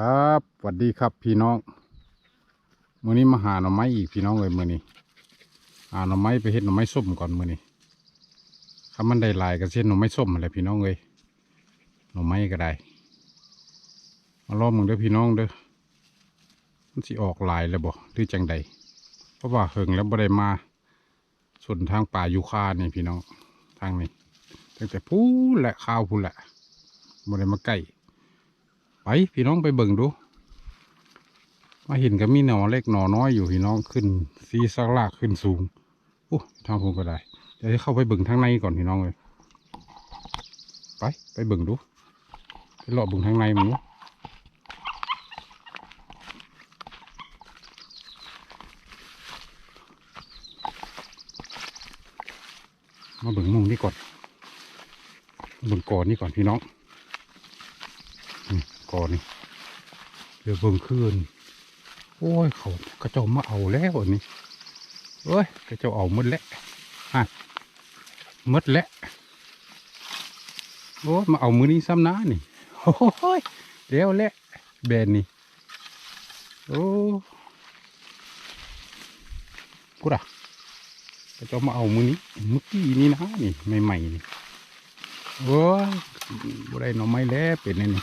ครับสวัสดีครับพี่น้องมื้อนี้มาหาหน่อไม้อีกพี่น้องเลยมื้อนี้หาหน่อไม้ไปเฮ็ดหน่อไม้ส้มก่อนมื้อนี้ถ้ามันได้ลายก็เช่นหน่อไม้ส้มอะไรพี่น้องเลยหน่อไม้ก็ได้มาลองมึงเด้อพี่น้องเด้อมันสิออกลายแล้วบ่หรือจังใดเพราะว่าเฮิงแล้วบ่ได้มาส่วนทางป่ายูคานี่พี่น้องทางนี้ตั้งแต่พูนและข้าวพูนแหละบ่ได้มาใกล้ ไปพี่น้องไปเบิ่งดู มาเห็นก็มีหนอเล็กหนอน้อยอยู่พี่น้องขึ้นซีซักลากขึ้นสูงโอ้ทางผมก็ได้เดี๋ยวจะเข้าไปเบิ่งทางในก่อนพี่น้องเลยไปไปเบิ่งดูไปเลาะเบิ่งทางในมันดูมาเบิ่งมุงนี่ก่อนเบิ่งก่อนนี่ก่อนพี่น้อง ก่อนเดี๋ยวเบิ่งคืนโอ้ยเขากระเจ้ามาเอาแล้วนนี้เอ้ยกระเจ้าเอาหมดแล้วฮะหมดแล้วโอ้ยมาเอามือนี้ซ้ำน้านี่โอ้ยเดี๋ยวแหละแบนนี่โอ้กูด่ะกระเจ้ามาเอามือนี้เมื่อกี้นี่นะนี่ใหม่ๆนี่โอ้ยบ่ได้หน่อไม้แล้วเป็นนี่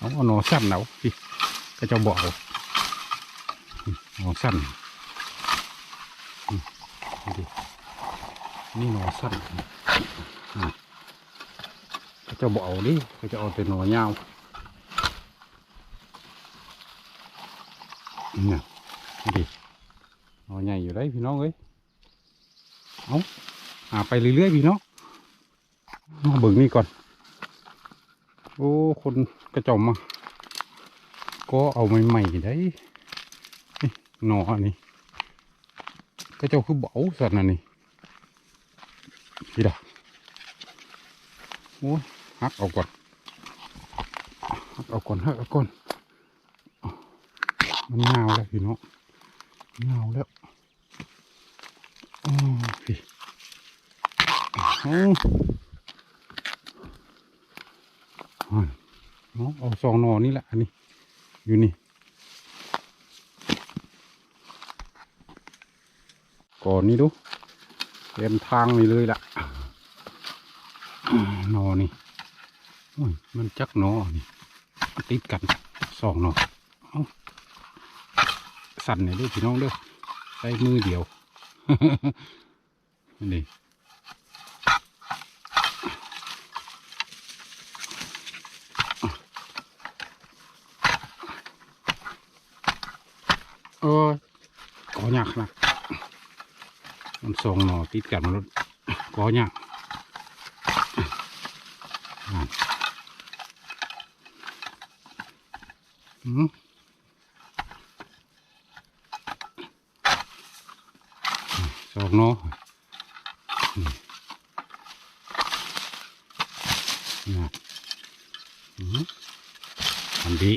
นี่เอาเอาหนอสั้นเอาพี่ก็จะบอกเอาหนอสั้นอืมนี่ดินี่หนอสั้นอืมก็จะบอกเอาดิก็จะเอาแต่หนอยาวเนี่ยนี่ดิหนอใหญ่อยู่ได้พี่น้องเอ้ยเอาหาไปเรื่อยๆพี่น้องมาเบิ่งนี่ก่อน โอ้ คนกระจอมมาก็เอาใหม่ๆได้นี่หนออนนี้กระเจ้าคือเบาสัตว์น่ะนี่พี่ดาโอ้ยหักเอาก่อนหักเอาก่อนหักเอาก่อนมันเงาแล้วพี่น้องเงาแล้วอ๋อพี่เอา อ่า เอาเอาสองนอนี่แหละอันนี้ อยู่นี่ ก่อนนี้ดูเต็มทางนี่เลยล่ะนอนี่โอ้ยมันจักนอนี่ติดกันสองนอเอาสั่นเนี่ยด้วยพี่น้องเด้อใช้มือเดียวนี่ เออก่อยากนะมันสองหน่อติดกันมันรถก่อยากอืมสองหน่ออืมนั่นอืมอันดี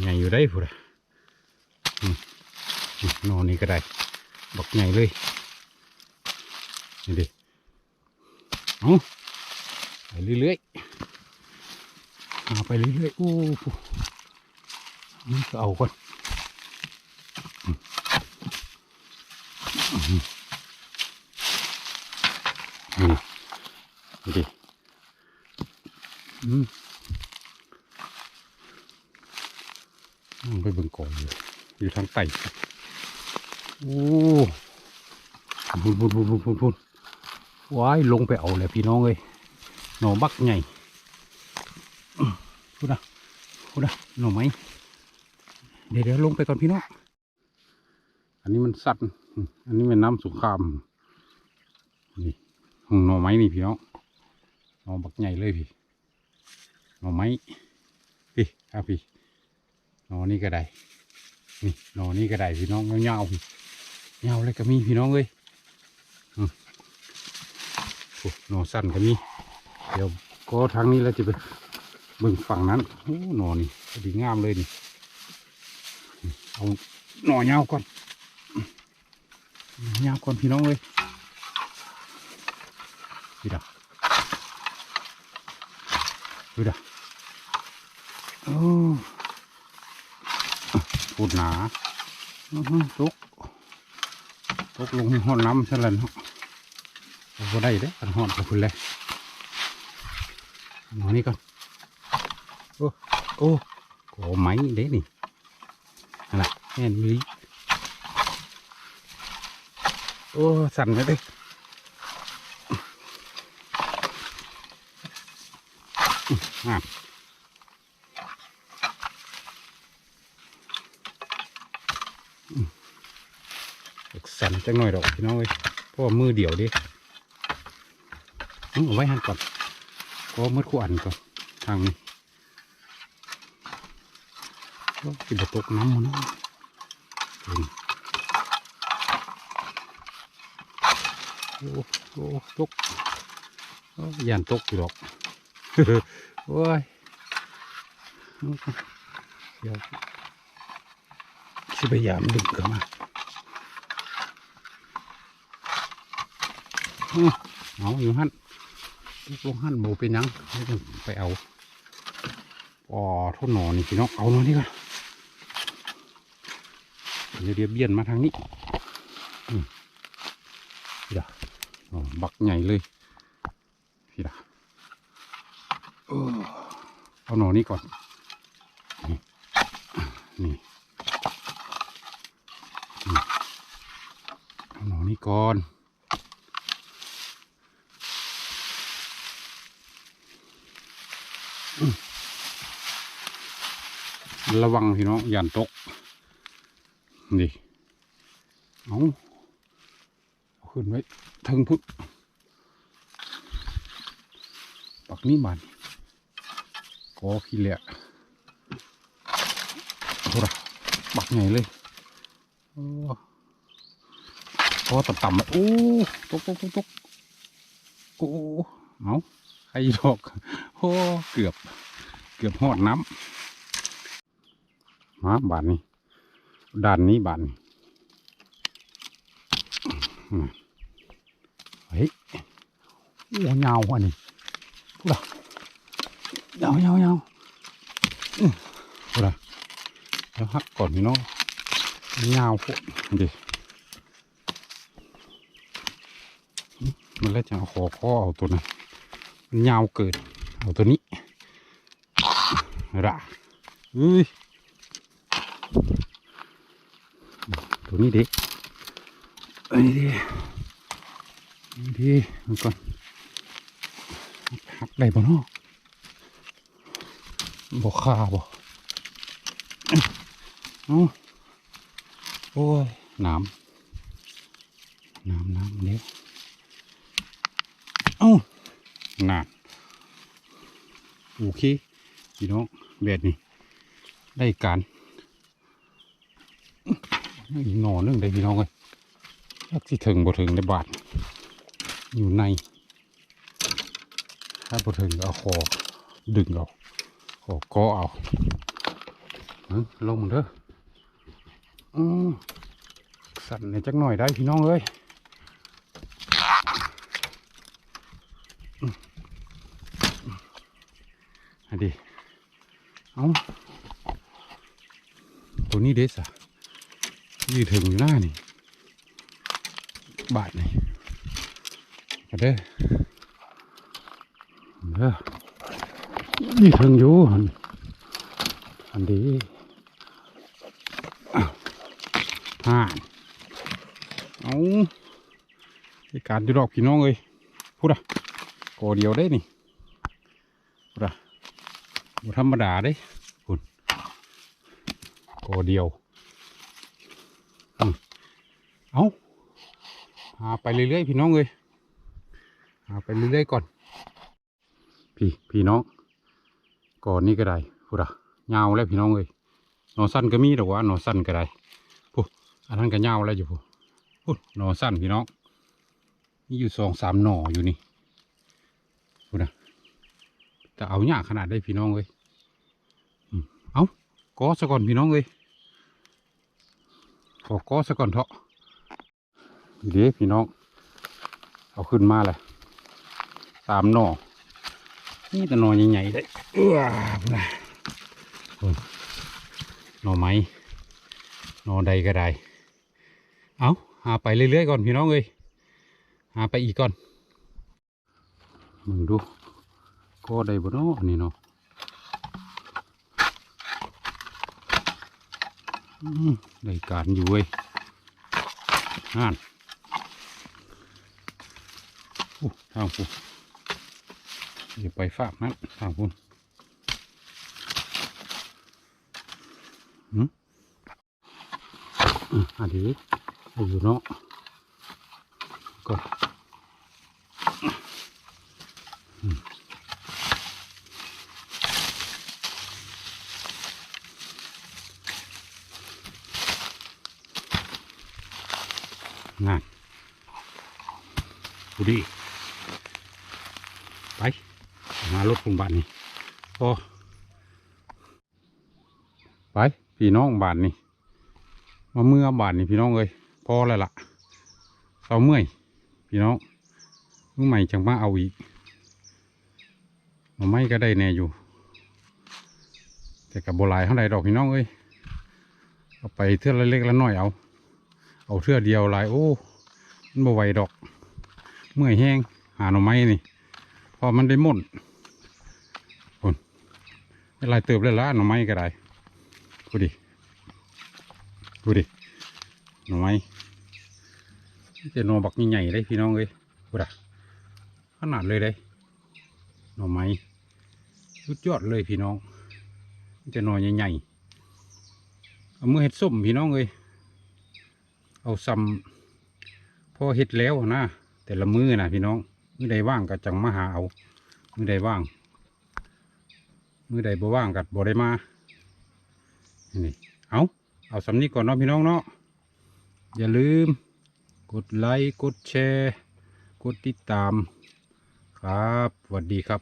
ใหญ่อยู่ได้พูดอะ นอนนี่ก็ได้บักใหญ่เลยนี่ดิเอาไปเรื่อยๆเอาไปเรื่อยๆโอ้โหนี่ก็เอาก่อนอืมอืมนี่ดิอืมไปเบิ่งก่อนอยู่ อยู่ทางใต้โอ้บุญบุญบุญบุญบุญบุญว้ายลงไปเอาเลยพี่น้องเลยหน่อบักใหญ่อื้อพูดนะพูดนะหน่อไม้เดี๋ยวเดี๋ยวลงไปก่อนพี่น้อง อันนี้มันสัตว์อันนี้เป็นน้ำสงครามนี่ของหน่อไม้นี่พี่น้องหน่อบักใหญ่เลยพี่หน่อไม้พี่ครับพี่หน่อนี่ก็ได้ นี่หนอนี่ก็ได้พี่น้องเงาๆเงาเลยก็มีพี่น้องเลยอืมโอ้หนอสั้นก็มี เดี๋ยวก็ทางนี้แล้วจะไปเบิ่งฝั่งนั้นโอ้หนอนี่ดีงามเลยนี่ เอาหนอเงาก่อนเงาก่อนพี่น้องเลยพี่ดาพี่ดาโอ้ พูดหนาตกตกลงหองน้ำซะแล้วเนาะเอได้เด้อันหองกับคุณเลยเอาอันนี้ก่อนโอ้โอ้โอ้ไม้เด้นี่อะไรแน่นลีโอ้ สั่นเลยอะ สั่น จังหน่อยดอกพี่น้องเอ้ยเพราะว่ามือเดี่ยวดิอื้อเอาไว้หันก่อนก็มืดคู่อันก่อนทางนี้ก็กินตกน้ำมันโอ้โอ้ตกโอ้ยานตกอยู่ดอกโอ้ยเดี๋ยวสิพยายามดึงกลันมา อืม เอาอยู่หันลูกลงหันโบเป็นยังไม่ต้องไปเอาอ๋อทุ่นหนอนนี่พี่น้องเอาหนอยนี่ก่อนเดี๋ยวเดี๋ยวเบี้ยนมาทางนี้พี่ดาบักใหญ่เลยพี่ดาเอาหนอนนี่ก่อน นี่นี่เอาหนอนนี่ก่อน ระวังพี่น้องอย่านตกนี่เอาเอาขึ้นไว้ทึงพุทธปักนี้มันกอขี้เหละโอ้ระปักไงเลยโอ้พอต่ำๆเลยโอ้ตกตกตกตกโอ้เอาใครดอกโอ้เกือบ เกือบหอดน้ำ มาบานนี้ด้านนี้บานนี้เฮ้ยโอ้ยาวอันนี้พูดละยาวยาวยาวพูดละเดี๋ยวหักก่อนพี่น้องยาวโคตรดิมันแล้วจะเอาคอข้อเอาตัวนั้นมันยาวเกินเอาตัวนี้ระเอ้ย ตัวนี้ดิอันนี้ดิอันนี้ดิมันก่อนหักได้บ่เนาะบ่ค่าบ่เอ้าโอ้ยน้ำน้ำน้ำเนี้ยเอ้าน้ำโอเคพี่น้องแบบนี้ได้การ อีกหน่อนึงได้พี่น้องเลยยักที่ถึงบ่ถึงในบาทอยู่ใน ถ้าบ่ถึงเอาคอดึงเอาคอก็เอาเอ้ยลงเด้ออสั่นในจักหน่อยได้พี่น้องเอ้ยอันดีเอาตัวนี้เด็สอะ ยืดถึงอยู่หน้านี่ บาทนี่มาเด้อเด้อยืดถึงอยู่อันอันดีอ่านเอาการดูดอกพี่น้องเลยพูดอะกอเดียวได้นี่พูดอะธรรมดาเด้พูดกอเดียว เอาหาไปเรื่อยๆพี่น้องเลยหาไปเรื่อยๆก่อน พี่พี่น้อง ก่อนนี้ก็ได้พูดอะยาวแล้วพี่น้องเลยหนอสั้นก็มีหรอว่าหนอสั้นก็ได้พูอันนั้นก็ยาวแล้วอยู่พูพูหนอสั้นพี่น้องมีอยู่สองสามหน่ออยู่นี่พูดนะจะเอาหยาขนาดได้พี่น้องเลยเอาก็ซะก่อนพี่น้องเลย ขอก็ซะก่อนเถอะเดี๋ยวพี่น้อง เอาขึ้นมาเลยสามหน่อนี่แต่หน่อใหญ่ๆเลยเออนะโอ้หน่อไม้นอใดก็ได้ เอาหาไปเรื่อยๆก่อนพี่น้องเอ้ยหาไปอีกก่อนมึงดูก็ได้บ่เนาะอันนี่เนาะอืม ได้การอยู่เว้ยนั่นอทางปูอย่าไปฝากนั้นทางปูหืมอะอันนี้อยู่เนาะก็ ดูดิไปหารถโรงพยาบาลนี่พอไป พี่น้องบานนี่มาเมื่อบานนี่พี่น้องเอ้ยพอแล้วล่ะเราเมื่อย พี่น้องเมื่อใหม่จังมาเอาอีกมาไม่ก็ได้แน่อยู่ แต่กับโบหลายเท่าไรดอกพี่น้องเอ้ยเอาไปเทื่อละเล็กและน้อยเอา เอาเทื่อเดียวลายโอ้มันบ่ไหวดอก เมื่อยแห้งหาหน่อไม้นี่พอมันได้หม่นคนไม่ไรเติบเลยละหน่อไม้ก็ได้ดูดิดูดิหน่อไม้จะนอบักใหญ่ๆเลยพี่น้องเอ้ยดูดะขนาดเลยเลยหน่อไม้สุดยอดเลยพี่น้องจะนอใหญ่ๆเอามือเห็ดส้มพี่น้องเอ้ยเอาซ้ำพอเห็ดแล้วนะ แต่ละมือนะพี่น้องมือใดว่างก็จังมาหาเอา มือใดว่าง มือใดบ่ว่างกัดบ่ได้มานี่เอาเอาสำนี้ก่อนเนาะพี่น้องเนาะอย่าลืม กดไลค์กดแชร์ กดติดตาม ครับสวัสดีครับ